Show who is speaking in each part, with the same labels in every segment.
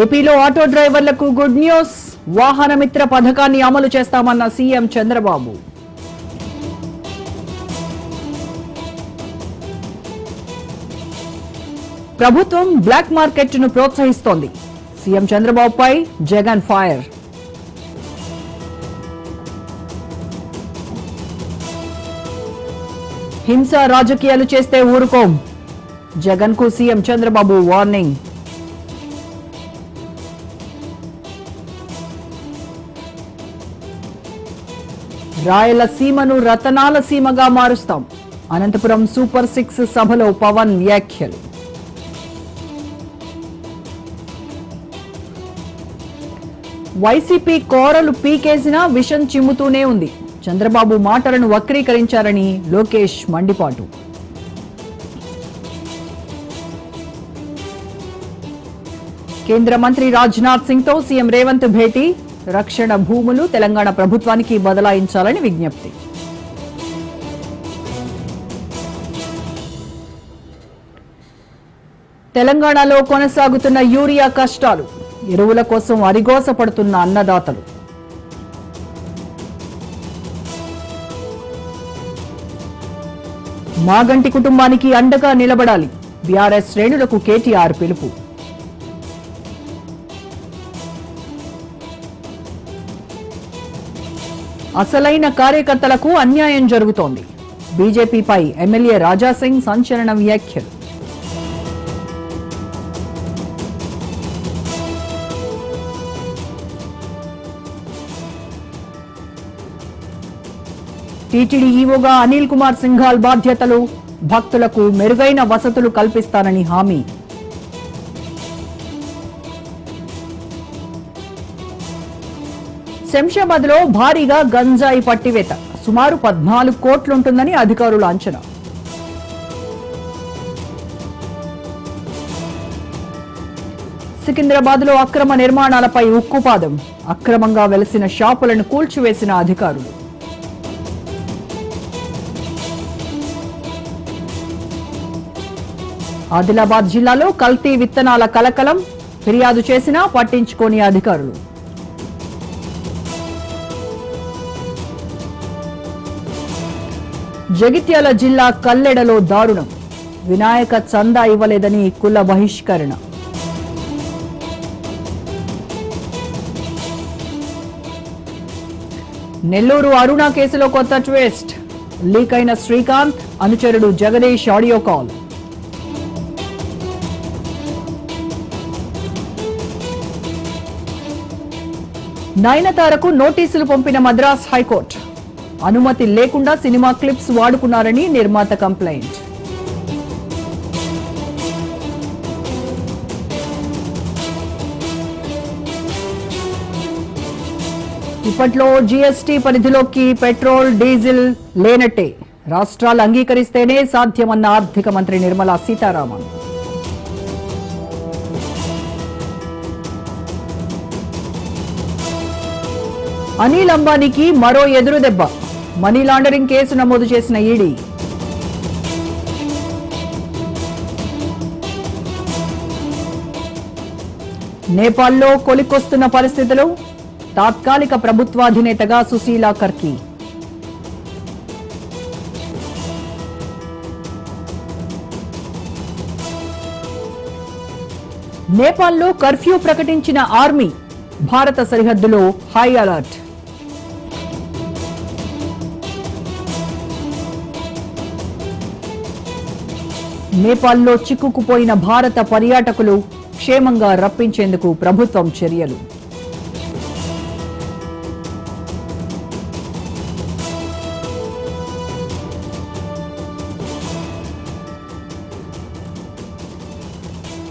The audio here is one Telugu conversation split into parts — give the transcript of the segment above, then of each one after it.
Speaker 1: ఏపీలో ఆటో డ్రైవర్లకు గుడ్ న్యూస్. వాహన మిత్ర పథకాన్ని అమలు చేస్తామన్న సీఎం చంద్రబాబు. ప్రభుత్వం బ్లాక్ మార్కెట్ను ప్రోత్సహిస్తోంది. సీఎం చంద్రబాబుపై జగన్ ఫైర్. హింస రాజకీయాలు చేస్తే ఊరుకోం. జగన్కు సీఎం చంద్రబాబు వార్నింగ్. రాయలసీమను రతనాల సీమగా మారుస్తాం. అనంతపురం సూపర్ సిక్స్ సభలో పవన్ వ్యాఖ్యలు. వైసీపీ కోరలు పీకేసినా విషం చిమ్ముతూనే ఉంది. చంద్రబాబు మాటలను వక్రీకరించారని లోకేష్ మండిపాటు. కేంద్ర మంత్రి రాజ్నాథ్ సింగ్తో సీఎం రేవంత్ భేటీ. రక్షణ భూములు తెలంగాణ ప్రభుత్వానికి బదలాయించాలని విజ్ఞప్తి. తెలంగాణలో కొనసాగుతున్న యూరియా కష్టాలు ఎరువుల కోసం అరిగోసపడుతున్న అన్నదాతలు. మాగంటి కుటుంబానికి అండగా నిలబడాలి. బీఆర్ఎస్ శ్రేణులకు కేటీఆర్ పిలుపు. అసలైన కార్యకర్తలకు అన్యాయం జరుగుతోంది. బీజేపీపై ఎమ్మెల్యే రాజాసింగ్ సంచలన వ్యాఖ్యలు. టీటీడీ ఈవోగా అనిల్ కుమార్ సింఘాల్ బాధ్యతలు భక్తులకు మెరుగైన వసతులు కల్పిస్తానని హామీ. శంషాబాద్లో భారీగా గంజాయి పట్టివేత. సుమారు పద్నాలుగు కోట్లుంటుందని అధికారుల అంచనా. సికింద్రాబాద్లో అక్రమ నిర్మాణాలపై ఉక్కుపాదం. అక్రమంగా వెలసిన షాపులను కూల్చివేసిన అధికారులు. ఆదిలాబాద్ జిల్లాలో కల్తీ విత్తనాల కలకలం. ఫిర్యాదు చేసినా పట్టించుకోని అధికారులు. జగిత్యాల జిల్లా కల్లెడలో దారుణం. వినాయక చందా ఇవ్వలేదని కుల బహిష్కరణ. నెల్లూరు అరుణ కేసులో కొత్త ట్విస్ట్. లీక్ అయిన శ్రీకాంత్ అనుచరుడు జగదీష్ ఆడియో కాల్. నయనతారకు నోటీసులు పంపిన మద్రాస్ హైకోర్టు. అనుమతి లేకుండా సినిమా క్లిప్స్ వాడుకున్నారని నిర్మాత కంప్లైంట్. ఇప్పట్లో జీఎస్టీ పరిధిలోకి పెట్రోల్ డీజిల్ లేనట్టే రాష్ట్రాలు అంగీకరిస్తేనే సాధ్యమన్న ఆర్థిక మంత్రి నిర్మలా సీతారామన్. అనిల్ అంబానీకి మరో ఎదురుదెబ్బ మనీ లాండరింగ్ కేసు నమోదు చేసిన ఈడీ. నేపాల్లో కొలికొస్తున్న పరిస్థితులు తాత్కాలిక ప్రభుత్వాధినేతగా సుశీలా కర్కీ. నేపాల్లో కర్ఫ్యూ ప్రకటించిన ఆర్మీ భారత సరిహద్దులో హై అలర్ట్. నేపాల్లో చిక్కుకుపోయిన భారత పర్యాటకులు క్షేమంగా రప్పించేందుకు ప్రభుత్వం చర్యలు.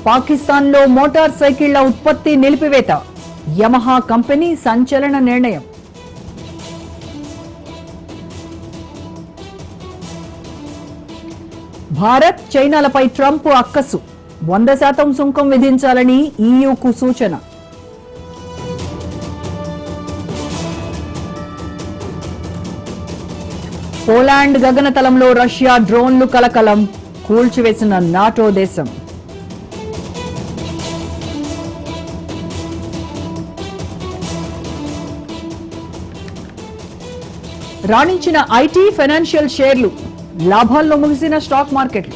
Speaker 1: పాకిస్తాన్లో మోటార్ సైకిళ్ళ ఉత్పత్తి నిలిపివేత. యమహా కంపెనీ సంచలన నిర్ణయం. భారత్ చైనాలపై ట్రంప్ అక్కసు. వంద శాతం సుంకం విధించాలని ఈయుకు సూచన. పోలాండ్ గగనతలంలో రష్యా డ్రోన్లు కలకలం కూల్చివేసిన నాటో దేశం. రాణించిన ఐటీ ఫైనాన్షియల్ షేర్లు లాభాల్లో ముగిసిన స్టాక్ માર્કેટ